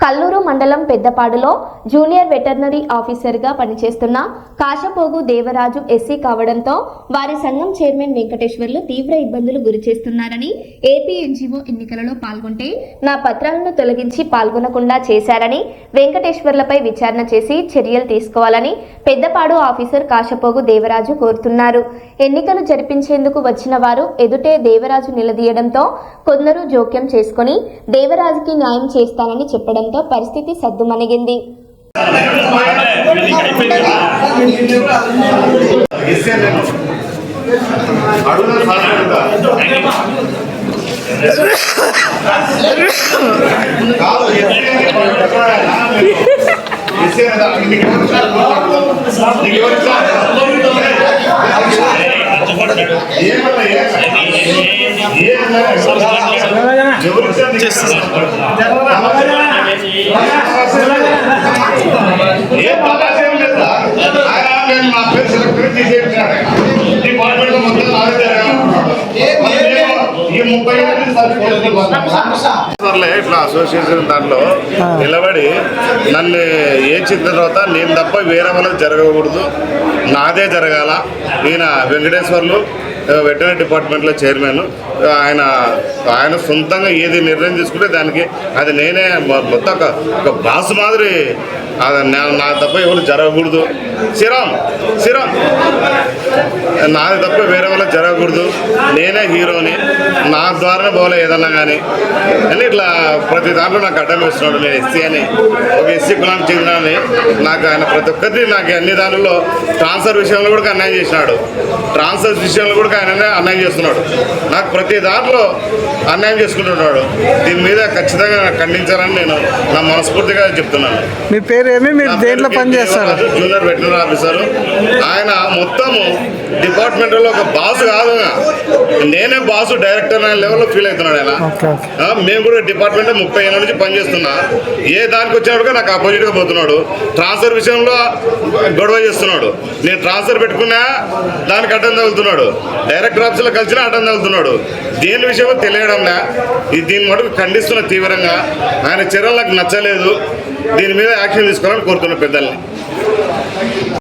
కల్లూరు మండలం పెద్దపాడులో junior veterinary ఆఫీసర్గా పనిచేస్తున్న కాశపోగు దేవరాజు ఎస్సీ కావడంతో వారి సంఘం చైర్మన్ వెంకటేశ్వర్లు తీవ్ర ఇబ్బందులు గురి చేస్తున్నారని ఏపీ ఎన్జీఓ ఎన్నికలలో పాల్గొంటే నా పత్రాలను తొలగించి పాల్గొనకుండా చేశారని వెంకటేశ్వర్లపై విచారణ చేసి చర్యలు తీసుకోవాలని పెద్దపాడు ఆఫీసర్ కాశపోగు దేవరాజు కోరుతున్నారు. ఎన్నికలు జరిపించేందుకు వచ్చిన వారు ఎదుటే దేవరాజు నిలదీయడంతో కొందరు జోక్యం చేసుకుని దేవరాజుకి న్యాయం చేస్తానని చెప్పడం చెప్పడంతో పరిస్థితి సద్దుమణిగింది. అడుగున సాధన కాదు ఎస్ఏ కదా నీకు ఎవరు ఇచ్చారు? నీకు ఎవరు ఇచ్చారు? ఏమన్నా ఏ- ఏమన్నా ఎవరు ఇచ్చారు నీకు? ఏ పదార్థం లేదా ఆయన నేను నా పేరు సెలెక్ట్ తీసేసాడు డిపార్ట్మెంట్ లో మొత్తం నాదే జరగాలనుకున్నాడు. మరి నేను ఈ ముప్పై ఏళ్ళకి సరిపోతుంది సర్లే ఇట్లా అసోసియేషన్ దాంట్లో నిలబడి నన్ను ఏడ్చిన తర్వాత నేను తప్ప వేరే వాళ్ళకి జరగకూడదు. నాదే జరగాల. ఈయన వెంకటేశ్వర్లు వెటనరీ డిపార్ట్మెంట్లో చైర్మన్. ఆయన ఆయన సొంతంగా ఏది నిర్ణయం తీసుకుంటే దానికి అది నేనే మొత్తం ఒక ఒక బాస్ మాదిరి. నా తప్ప ఎవరు జరగకూడదు. శ్రీరామ్ శ్రీరామ్. నాది తప్ప వేరే వాళ్ళకి జరగకూడదు. నేనే హీరోని. నా ద్వారానే పోలే ఏదన్నా కానీ. అని ఇట్లా ప్రతి దాంట్లో నాకు అడ్డం వేస్తున్నాడు నేను ఎస్సీ అని. ఒక ఎస్సీ కులానికి చెందినని నాకు ఆయన ప్రతి ఒక్కరిని నాకు అన్ని దానిలో ట్రాన్స్ఫర్ విషయంలో కూడా అన్యాయం చేసినాడు. ట్రాన్స్ఫర్ విషయంలో కూడా ఆయన అన్యాయం చేస్తున్నాడు. నాకు ప్రతి దాంట్లో అన్యాయం చేసుకుంటున్నాడు. దీని మీద ఖచ్చితంగా ఖండించాలని నేను నా మనస్ఫూర్తిగా చెప్తున్నాను. మీ పేరు ఏమి మీరు దేంట్లో జూనియర్ వెటనరీ ఆఫీసర్. ఆయన మొత్తము డిపార్ట్మెంట్లో ఒక బాస్ కాదు. నేనే బాసు డైరెక్టర్ అనే లెవెల్లో ఫీల్ అవుతున్నాడు ఆయన. మేము కూడా డిపార్ట్మెంట్ ముప్పై ఏళ్ళ నుంచి పనిచేస్తున్నా ఏ దానికి వచ్చినప్పుడు నాకు అపోజిట్గా పోతున్నాడు. ట్రాన్స్ఫర్ విషయంలో గొడవ చేస్తున్నాడు. నేను ట్రాన్స్ఫర్ పెట్టుకున్నా దానికి అడ్డం తగులుతున్నాడు. డైరెక్టర్ ఆఫీసులో కలిసినా అడ్డం తగులుతున్నాడు. దేని విషయమో తెలియడంలే ఇది దీని మటుకు ఖండిస్తున్న తీవ్రంగా ఆయన చర్యలు నాకు నచ్చలేదు. దీని మీద యాక్షన్ తీసుకోవాలని కోరుతున్న పెద్దల్ని.